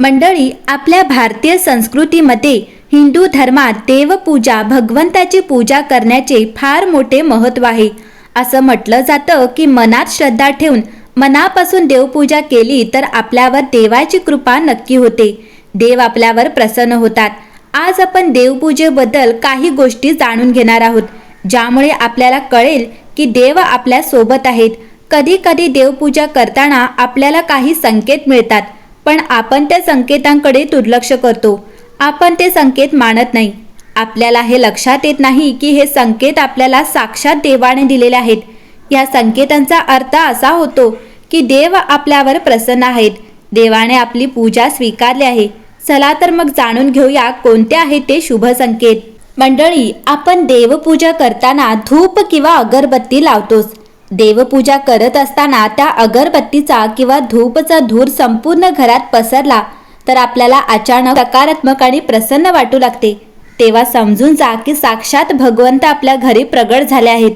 मंडळी आपल्या भारतीय संस्कृतीमध्ये हिंदू धर्मात देवपूजा भगवंताची पूजा करण्याचे फार मोठे महत्त्व आहे. असं म्हटलं जातं की मनात श्रद्धा ठेवून मनापासून देवपूजा केली तर आपल्यावर देवाची कृपा नक्की होते. देव आपल्यावर प्रसन्न होतात. आज आपण देवपूजेबद्दल काही गोष्टी जाणून घेणार आहोत ज्यामुळे आपल्याला कळेल की देव आपल्यासोबत आहेत. कधी कधी देवपूजा करताना आपल्याला काही संकेत मिळतात. पण आपण त्या संकेतांकडे दुर्लक्ष करतो. आपण ते संकेत मानत नाही. आपल्याला हे लक्षात येत नाही की हे संकेत आपल्याला साक्षात देवाने दिलेले आहेत. या संकेतांचा अर्थ असा होतो की देव आपल्यावर प्रसन्न आहेत. देवाने आपली पूजा स्वीकारली आहे. चला तर मग जाणून घेऊया कोणते आहेत ते शुभ संकेत. मंडळी आपण देवपूजा करताना धूप किंवा अगरबत्ती लावतोच. देवपूजा करत असताना त्या अगरबत्तीचा किंवा धूपचा धूर संपूर्ण घरात पसरला तर आपल्याला अचानक सकारात्मक आणि प्रसन्न वाटू लागते. तेव्हा समजून जा की साक्षात भगवंत आपल्या घरी प्रगट झाले आहेत.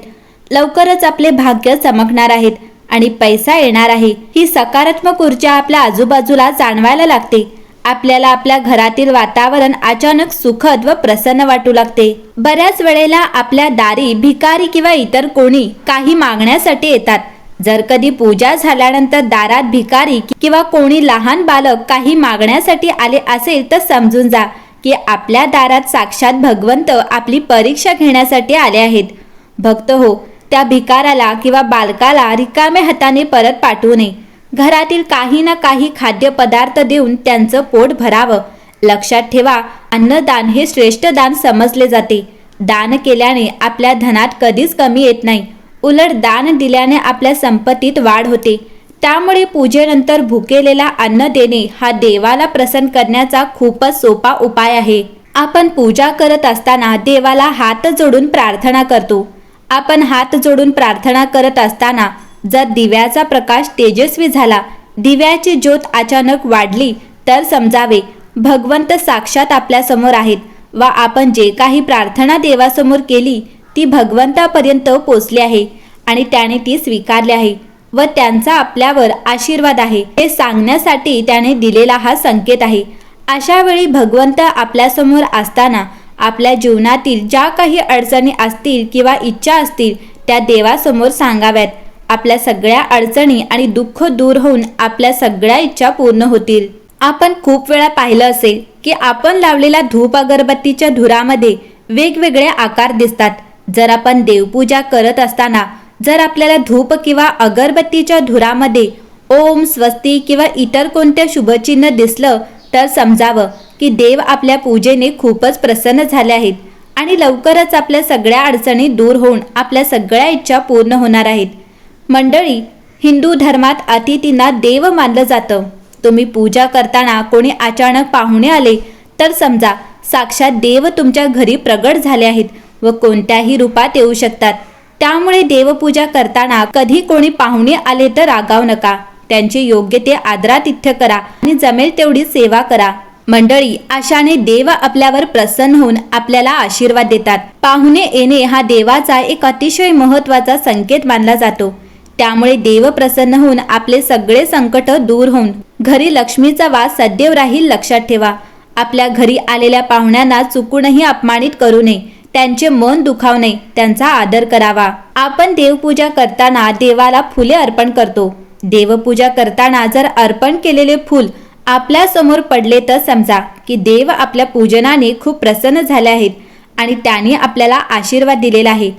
लवकरच आपले भाग्य चमकणार आहेत आणि पैसा येणार आहे. ही सकारात्मक ऊर्जा आपल्या आजूबाजूला जाणवायला लागते. आपल्याला आपल्या घरातील वातावरण अचानक सुखद व प्रसन्न वाटू लागते. बऱ्याच वेळेला आपल्या दारी भिकारी किंवा इतर कोणी काही मागण्यासाठी येतात. जर कधी पूजा झाल्यानंतर दारात भिकारी किंवा कोणी लहान बालक काही मागण्यासाठी आले असेल तर समजून जा की आपल्या दारात साक्षात भगवंत आपली परीक्षा घेण्यासाठी आले आहेत. भक्त हो त्या भिकाराला किंवा बालकाला रिकाम्या हाताने परत पाठवू नये. घरातील काही ना काही खाद्यपदार्थ देऊन त्यांचं पोट भरावं. लक्षात ठेवा अन्नदान हे श्रेष्ठ दान समजले जाते. दान केल्याने आपल्या धनात कधीच कमी येत नाही. उलट दान दिल्याने आपल्या संपत्तीत वाढ होते. त्यामुळे पूजेनंतर भुकेलेला अन्न देणे हा देवाला प्रसन्न करण्याचा खूपच सोपा उपाय आहे. आपण पूजा करत असताना देवाला हात जोडून प्रार्थना करतो. आपण हात जोडून प्रार्थना करत असताना जर दिव्याचा प्रकाश तेजस्वी झाला दिव्याची ज्योत अचानक वाढली तर समजावे भगवंत साक्षात आपल्यासमोर आहेत व आपण जे काही प्रार्थना देवासमोर केली ती भगवंतापर्यंत पोचली आहे आणि त्याने ती स्वीकारली आहे व त्यांचा आपल्यावर आशीर्वाद आहे. हे सांगण्यासाठी त्याने दिलेला हा संकेत आहे. अशा वेळी भगवंत आपल्यासमोर असताना आपल्या जीवनातील ज्या काही अडचणी असतील किंवा इच्छा असतील त्या देवासमोर सांगाव्यात. आपल्या सगळ्या अडचणी आणि दुःख दूर होऊन आपल्या सगळ्या इच्छा पूर्ण होतील. आपण खूप वेळा पाहिलं असेल की आपण लावलेल्या धूप अगरबत्तीच्या धुरामध्ये वेगवेगळे आकार दिसतात. जर आपण देवपूजा करत असताना जर आपल्याला धूप किंवा अगरबत्तीच्या धुरामध्ये ओम स्वस्ती किंवा इतर कोणत्या शुभचिन्ह दिसलं तर समजावं की देव आपल्या पूजेने खूपच प्रसन्न झाले आहेत आणि लवकरच आपल्या सगळ्या अडचणी दूर होऊन आपल्या सगळ्या इच्छा पूर्ण होणार आहेत. मंडळी हिंदू धर्मात अतिथींना देव मानलं जातं. तुम्ही पूजा करताना कोणी अचानक पाहुणे आले तर समजा साक्षात देव तुमच्या घरी प्रगट झाले आहेत व कोणत्याही रूपात येऊ शकतात. त्यामुळे देवपूजा करताना कधी कोणी पाहुणे आले तर रागाव नका. त्यांचे योग्य ते आदरातिथ्य करा आणि जमेल तेवढी सेवा करा. मंडळी आशाने देव आपल्यावर प्रसन्न होऊन आपल्याला आशीर्वाद देतात. पाहुणे येणे हा देवाचा एक अतिशय महत्त्वाचा संकेत मानला जातो. त्यामुळे देव प्रसन्न होऊन आपले सगळे संकट दूर होऊन घरी लक्ष्मीचा वास सदैव राहील लक्षात ठेवा. आपल्या घरी आलेल्या पाहुण्यांना चुकूनही अपमानित करू नये. त्यांचे मन दुखाव नये. त्यांचा आदर करावा. आपण देवपूजा करताना देवाला फुले अर्पण करतो. देवपूजा करताना जर अर्पण केलेले फूल आपल्यासमोर पडले तर समजा की देव आपल्या पूजनाने खूप प्रसन्न झाले आहेत आणि त्याने आपल्याला आशीर्वाद दिलेला आहे.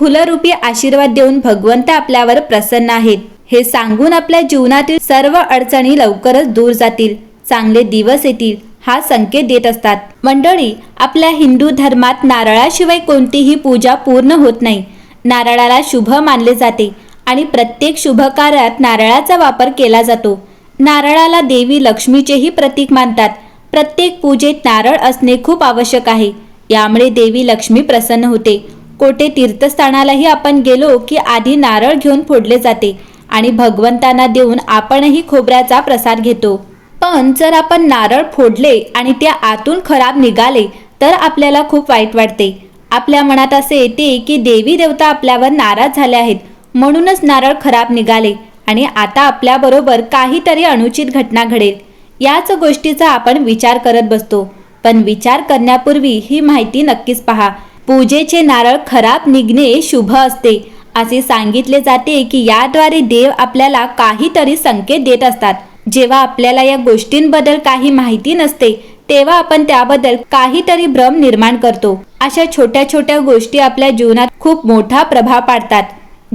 फुलरूपी आशीर्वाद देऊन भगवंत आपल्यावर प्रसन्न आहेत. हे सांगून आपल्या जीवनातील सर्व अडचणी लवकरच दूर जातील. चांगले दिवस येतील हा संकेत देत असतात. मंडळी आपल्या हिंदू धर्मात नारळाशिवाय कोणतीही पूजा पूर्ण होत नाही. नारळाला शुभ मानले जाते आणि प्रत्येक शुभ कार्यात नारळाचा वापर केला जातो. नारळाला देवी लक्ष्मीचेही प्रतीक मानतात. प्रत्येक पूजेत नारळ असणे खूप आवश्यक आहे. यामुळे देवी लक्ष्मी प्रसन्न होते. कोठे तीर्थस्थानालाही आपण गेलो की आधी नारळ घेऊन फोडले जाते आणि भगवंतांना देऊन आपणही खोबऱ्याचा प्रसाद घेतो. पण जर आपण नारळ फोडले आणि ते आतून खराब निघाले तर आपल्याला खूप वाईट वाटते. आपल्या मनात असे येते की देवी देवता आपल्यावर नाराज झाले आहेत. म्हणूनच नारळ खराब निघाले आणि आता आपल्याबरोबर काहीतरी अनुचित घटना घडेल. याच गोष्टीचा आपण विचार करत बसतो. पण विचार करण्यापूर्वी ही माहिती नक्कीच पहा. पूजेचे नारळ खराब निघणे शुभ असते. असे सांगितले जाते की याद्वारे देव आपल्याला काहीतरी संकेत देत असतात. जेव्हा आपल्याला या गोष्टींबद्दल काही माहिती नसते तेव्हा आपण त्याबद्दल काहीतरी भ्रम निर्माण करतो. अशा छोट्या छोट्या गोष्टी आपल्या जीवनात खूप मोठा प्रभाव पाडतात.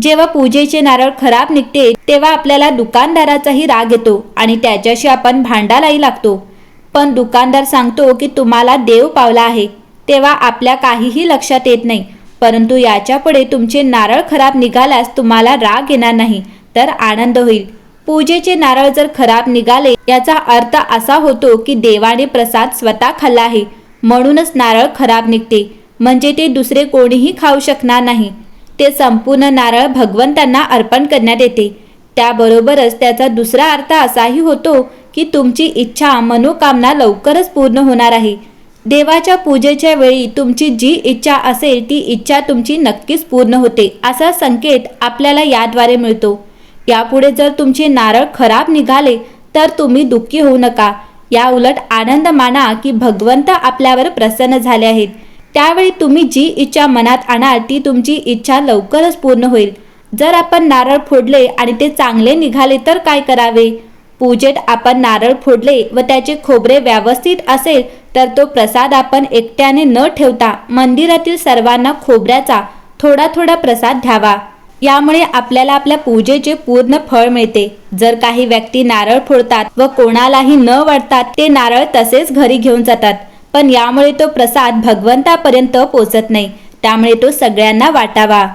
जेव्हा पूजेचे नारळ खराब निघते तेव्हा आपल्याला दुकानदाराचाही राग येतो आणि त्याच्याशी आपण भांडायलाही लागतो. पण दुकानदार सांगतो की तुम्हाला देव पावला आहे. तेव्हा आपल्या काहीही लक्षात येत नाही. परंतु याच्यापुढे तुमचे नारळ खराब निघाल्यास तुम्हाला राग येणार नाही तर आनंद होईल. पूजेचे नारळ जर खराब निघाले याचा अर्थ असा होतो की देवाने प्रसाद स्वतः खाल्ला आहे. म्हणूनच नारळ खराब निघते. म्हणजे ते दुसरे कोणीही खाऊ शकणार नाही. ते संपूर्ण नारळ भगवंतांना अर्पण करण्यात येते. त्याबरोबरच त्याचा दुसरा अर्थ असाही होतो की तुमची इच्छा मनोकामना लवकरच पूर्ण होणार आहे. देवाच्या पूजेच्या वेळी तुमची जी इच्छा असेल ती इच्छा तुमची नक्कीच पूर्ण होते असा संकेत आपल्याला याद्वारे मिळतो. यापुढे जर तुमचे नारळ खराब निघाले तर तुम्ही दुःखी होऊ नका. या उलट आनंद माना की भगवंत आपल्यावर प्रसन्न झाले आहेत. त्यावेळी तुम्ही जी इच्छा मनात आणाल ती तुमची इच्छा लवकरच पूर्ण होईल. जर आपण नारळ फोडले आणि ते चांगले निघाले तर काय करावे? पूजेत आपण नारळ फोडले व त्याचे खोबरे व्यवस्थित असेल तर तो प्रसाद आपण एकट्याने न ठेवता मंदिरातील सर्वांना खोबऱ्याचा थोडा थोडा प्रसाद द्यावा. यामुळे आपल्याला आपल्या पूजेचे पूर्ण फळ मिळते. जर काही व्यक्ती नारळ फोडतात व कोणालाही न वाटतात ते नारळ तसेच घरी घेऊन जातात. पण यामुळे तो प्रसाद भगवंतापर्यंत पोचत नाही. त्यामुळे तो सगळ्यांना वाटावा.